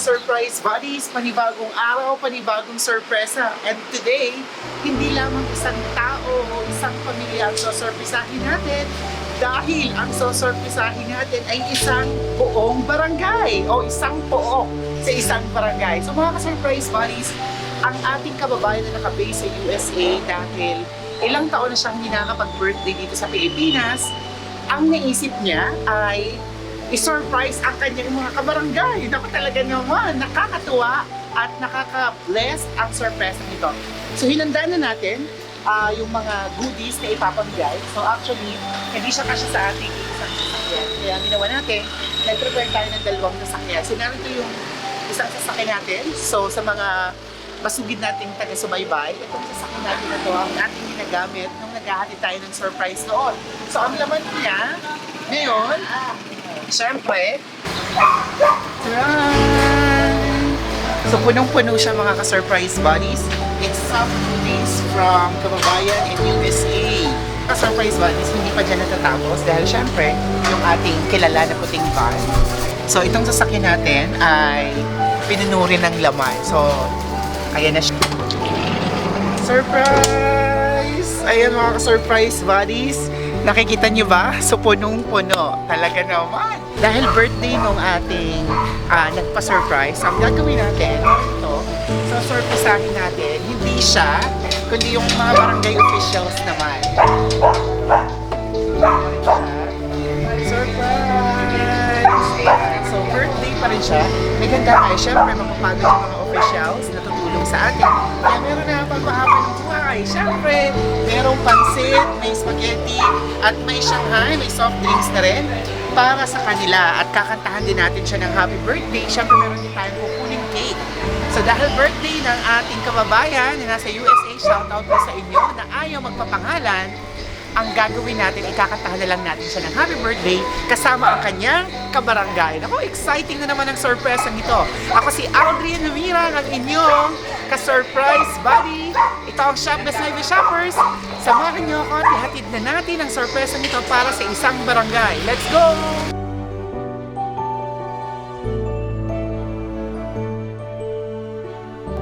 surprise buddies, panibagong araw, panibagong sorpresa. And today, hindi lamang isang tao o isang pamilya ang sosorpresahin natin dahil ang sosorpresahin natin ay isang buong barangay o isang pook sa isang barangay. So mga ka-surprise buddies, ang ating kababayan na nakabase sa USA dahil ilang taon na siyang hindi nakakapag-birthday dito sa Pilipinas, ang naisip niya ay i-surprise ang kanyang mga kabarangay. Naku talaga naman, nakakatuwa at nakaka-bless ang surprise nito. So hinandaan na natin ah, yung mga goodies na ipapamigay. So actually, hindi siya kasya sa ating isang sasakyan. Kaya ginawa natin, nag-prepare tayo ng dalawang sasakyan. So narito yung isang sasakyan natin. So sa mga masugid nating taga-subaybay, itong sasakyan natin na to ang ating ginagamit nung naghahati tayo ng surprise noon. So ang laman niya, ngayon, syempre, Tadaan! So punong-puno siya mga ka-surprise buddies. It's some goodies from Kababayan and USA. Ka-surprise buddies, hindi pa dyan natatapos dahil syempre, yung ating kilala na puting van. So itong sasakyan natin ay pinunuri ng laman. So, ayan na siya. Surprise! Ayan mga ka-surprise buddies. Nakikita niyo ba? So punong-puno. Talaga naman. Dahil birthday nung ating ah, nagpa-surprise, ang gagawin natin, ito, so surprisahin natin, hindi siya, kundi yung mga barangay officials naman. Surprise! So birthday pa rin siya. May ganda ay syempre mapapagod yung mga officials na tutulong sa atin. Kaya meron na pagpahaba ng buhay. Syempre, merong pansit, may spaghetti, at may Shanghai, may soft drinks na rin para sa kanila. At kakantahan din natin siya ng happy birthday. Syempre, meron din tayong kukuning cake. So dahil birthday ng ating kababayan na nasa USA, shoutout po sa inyo na ayaw magpapangalan, ang gagawin natin, ikakantahan na lang natin siya ng happy birthday kasama ang kanyang kabarangay. Ako, exciting na naman ang surprise ang ito. Ako si Audrey Lumira, ang inyong ka-surprise buddy. Ito ang Shopless Live Shoppers. Samahan niyo ako at ihatid na natin ang surprise ito para sa isang barangay. Let's go!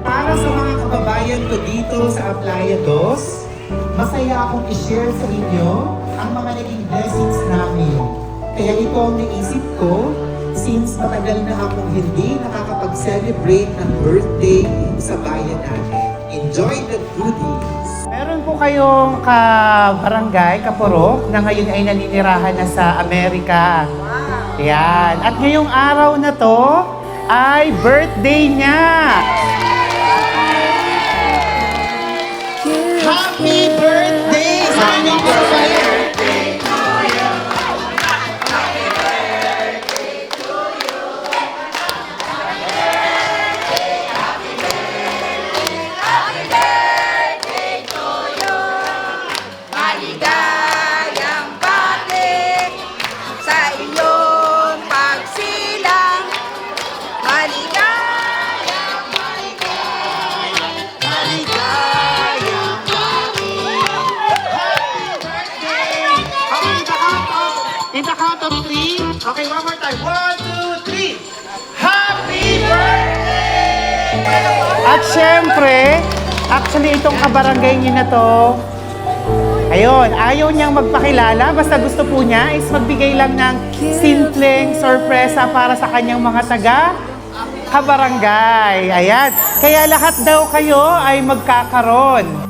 Para sa mga kababayan ko dito sa Aplaya 2, masaya akong i-share sa inyo ang mga naging blessings namin. Kaya ito ang naisip ko since matagal na akong hindi nakakapag-celebrate ng birthday sa bayan natin. Enjoy the goodies! Meron po kayong ka-barangay, kapurok, na ngayon ay naninirahan na sa Amerika. Yan. At ngayong araw na to ay birthday niya. In the count of three. Okay, one more time. One, two, three. Happy birthday! At syempre, actually itong kabarangay niyo na to, ayun, ayaw niyang magpakilala, basta gusto po niya is magbigay lang ng simpleng sorpresa para sa kanyang mga taga kabarangay. Ayan. Kaya lahat daw kayo ay magkakaroon.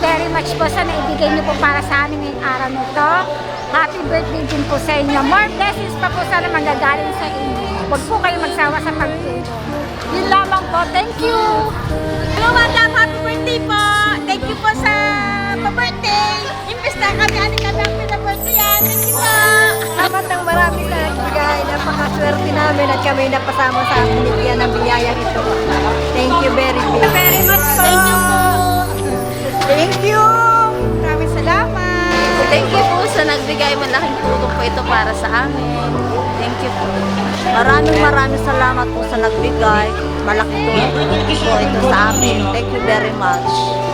Very much po sa naibigay niyo po para sa amin ngayong araw nito. Happy birthday din po sa inyo. More blessings pa po sana manggagaling sa inyo. Huwag po kayo magsawa sa pagtulong. Yun lamang po. Thank you! Hello, madam. Happy birthday po. Thank you po sa pa-birthday. Imbes na kami, ano kami ang pinabirthday yan. Thank you po. Salamat ng marami sa nagbigay. Napakaswerte namin at kami napasama sa binigyan ng biyaya ito. Thank you. Very much nagbigay. Malaking tulong po ito para sa amin. Thank you po. Maraming maraming salamat po sa nagbigay. Malaking tulong po ito sa amin. Thank you very much.